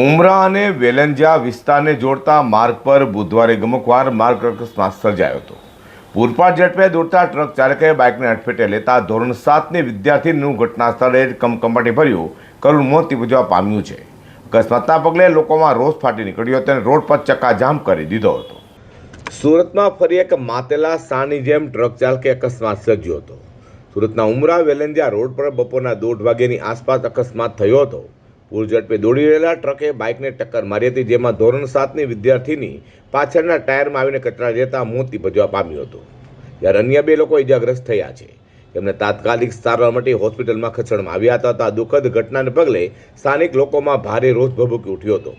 ઉમરા અને વેલંજા વિસ્તારને જોડતા માર્ગ પર બુધવારે ગમકવાર માર્ગ અકસ્માત સર્જાયો હતો. પૂરપાટ ઝડપે દોડતા ટ્રક ચાલકે બાઇકને અડફેટે લેતા ધોરણ સાતની વિદ્યાર્થીનું ઘટના સ્થળે કમકમાટી ભર્યું. કરુણ મોત નિપજવા પામ્યું છે. અકસ્માતના પગલે લોકોમાં રોષ ફાટી નીકળ્યો હતો અને રોડ પર ચક્કાજામ કરી દીધો હતો. સુરતમાં ફરી એક માતેલા સાની જેમ ટ્રક ચાલકે અકસ્માત સર્જ્યો હતો. સુરતના ઉમરા વેલંજા રોડ પર બપોરના દોઢ વાગ્યાની આસપાસ અકસ્માત થયો હતો. ઝડપે દોડી રહેલા ટ્રકે બાઇકને ટક્કર મારી હતી, જેમાં ધોરણ સાતની વિદ્યાર્થીની પાછળના ટાયરમાં આવીને કચરા જતા મોત નિપજવા પામ્યું હતું. જ્યારે અન્ય બે લોકો ઇજાગ્રસ્ત થયા છે. તેમને તાત્કાલિક સારવાર માટે હોસ્પિટલમાં ખસેડવામાં આવ્યા હતા આ દુઃખદ ઘટનાને પગલે સ્થાનિક લોકોમાં ભારે રોષ ભભૂકી ઉઠ્યો હતો.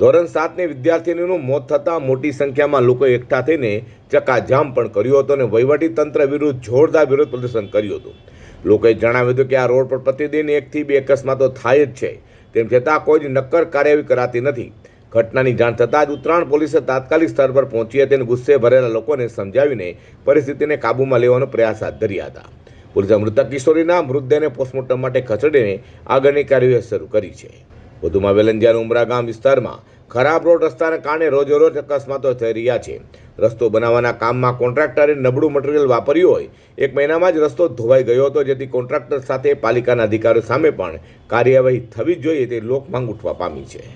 ધોરણ સાતની વિદ્યાર્થીનીનું મોત થતાં મોટી સંખ્યામાં લોકો એકઠા થઈને ચકાજામ પણ કર્યો હતો અને વહીવટી તંત્ર વિરુદ્ધ જોરદાર વિરોધ પ્રદર્શન કર્યું હતું. લોકોએ જણાવ્યું હતું કે આ રોડ પર પ્રતિદિન એકથી બે અકસ્માતો થાય જ છે. તેમ છતાં કોઈ જ નક્કર કાર્યવાહી કરાતી નથી. ઘટનાની જાણ થતાં જ ઉત્તરાયણ પોલીસે તાત્કાલિક સ્થળ પર પહોંચી હતી અને ગુસ્સે ભરેલા લોકોને સમજાવીને પરિસ્થિતિને કાબૂમાં લેવાનો પ્રયાસ હાથ ધર્યા હતા. પોલીસે મૃતક કિશોરીના મૃતદેહને પોસ્ટમોર્ટમ માટે ખસેડીને આગળની કાર્યવાહી શરૂ કરી છે. વધુમાં વેલંજિયાના ઉમરા ગામ વિસ્તારમાં ખરાબ રોડ રસ્તાને કારણે રોજેરોજ અકસ્માતો થઈ રહ્યા છે. રસ્તો બનાવવાના કામમાં કોન્ટ્રાક્ટરે નબળું મટીરિયલ વાપર્યું હોય, એક મહિનામાં જ રસ્તો ધોવાઈ ગયો હતો, જેથી કોન્ટ્રાક્ટર સાથે પાલિકાના અધિકારીઓ સામે પણ કાર્યવાહી થવી જોઈએ તે લોક માંગ ઉઠવા પામી છે.